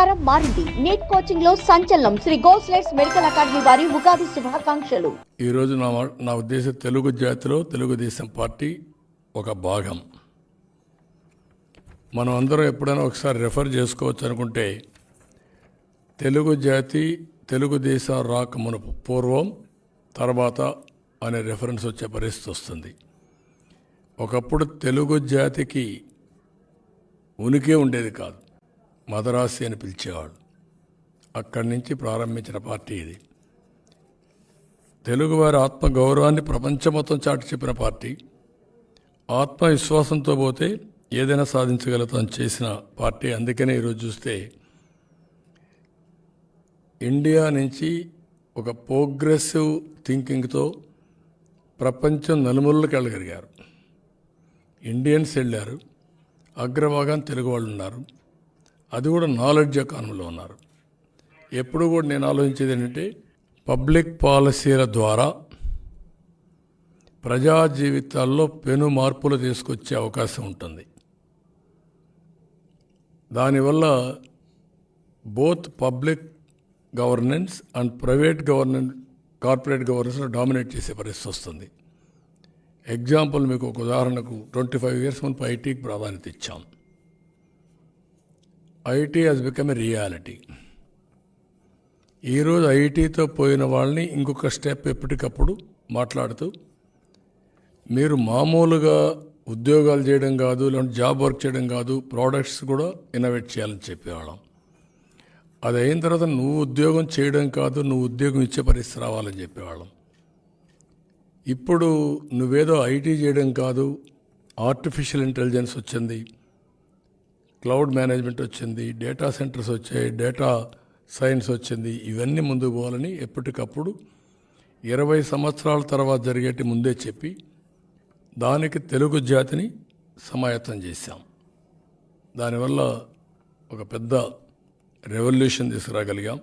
ప్రచారం మారింది. నీట్ కోచింగ్లో సంచలనం. శ్రీ గోస్లెట్స్ మెడికల్ అకాడమీ వారి ఉగాది శుభాకాంక్షలు. ఈరోజు నా నా ఉద్దేశం తెలుగు జాతిలో తెలుగుదేశం పార్టీ ఒక భాగం. మనం అందరం ఎప్పుడైనా ఒకసారి రెఫర్ చేసుకోవచ్చు అనుకుంటే తెలుగు జాతి తెలుగుదేశం రాక మునుపు పూర్వం తర్వాత అనే రెఫరెన్స్ వచ్చే పరిస్థితి వస్తుంది. ఒకప్పుడు తెలుగు జాతికి ఉనికి ఉండేది కాదు. మదరాసి అని పిలిచేవాళ్ళు అక్కడి నుంచి ప్రారంభించిన పార్టీ ఇది. తెలుగువారి ఆత్మ గౌరవాన్ని ప్రపంచం మొత్తం చాటి చెప్పిన పార్టీ. ఆత్మవిశ్వాసంతో పోతే ఏదైనా సాధించగలుగుతాం చేసిన పార్టీ. అందుకనే ఈరోజు చూస్తే ఇండియా నుంచి ఒక ప్రోగ్రెసివ్ థింకింగ్తో ప్రపంచం నలుమూలలకు వెళ్ళగలిగారు. ఇండియన్స్ వెళ్ళారు. అగ్రభాగం తెలుగు వాళ్ళు ఉన్నారు అది కూడా నాలెడ్జ్ ఎకానమీలో ఉన్నారు. ఎప్పుడు కూడా నేను ఆలోచించేది ఏంటంటే పబ్లిక్ పాలసీల ద్వారా ప్రజా జీవితాల్లో పెను మార్పులు తీసుకొచ్చే అవకాశం ఉంటుంది. దానివల్ల both public governance and private governance corporate గవర్నెన్స్లో dominate చేసే పరిస్థితి వస్తుంది. ఎగ్జాంపుల్ మీకు ఒక ఉదాహరణకు ట్వంటీ ఫైవ్ ఇయర్స్ ముందు ఐటీకి ప్రాధాన్యత ఇచ్చాం. IT has become a reality ఈరోజు ఐటీతో పోయిన వాళ్ళని ఇంకొక స్టెప్ ఎప్పటికప్పుడు మాట్లాడుతూ మీరు మామూలుగా ఉద్యోగాలు చేయడం కాదు లేదంటే జాబ్ వర్క్ చేయడం కాదు ప్రోడక్ట్స్ కూడా ఇన్నోవేట్ చేయాలని చెప్పేవాళ్ళం. అది అయిన తర్వాత నువ్వు ఉద్యోగం చేయడం కాదు నువ్వు ఉద్యోగం ఇచ్చే పరిస్థితి రావాలని చెప్పేవాళ్ళం. ఇప్పుడు నువ్వేదో ఐటీ చేయడం కాదు ఆర్టిఫిషియల్ ఇంటెలిజెన్స్ వచ్చింది. క్లౌడ్ మేనేజ్మెంట్ వచ్చింది డేటా సెంటర్స్ వచ్చాయి డేటా సైన్స్ వచ్చింది ఇవన్నీ ముందుకు పోవాలని ఎప్పటికప్పుడు ఇరవై సంవత్సరాల తర్వాత జరిగేటి ముందే చెప్పి దానికి తెలుగు జాతిని సమాయత్తం చేశాం. దానివల్ల ఒక పెద్ద రెవల్యూషన్ తీసుకురాగలిగాం.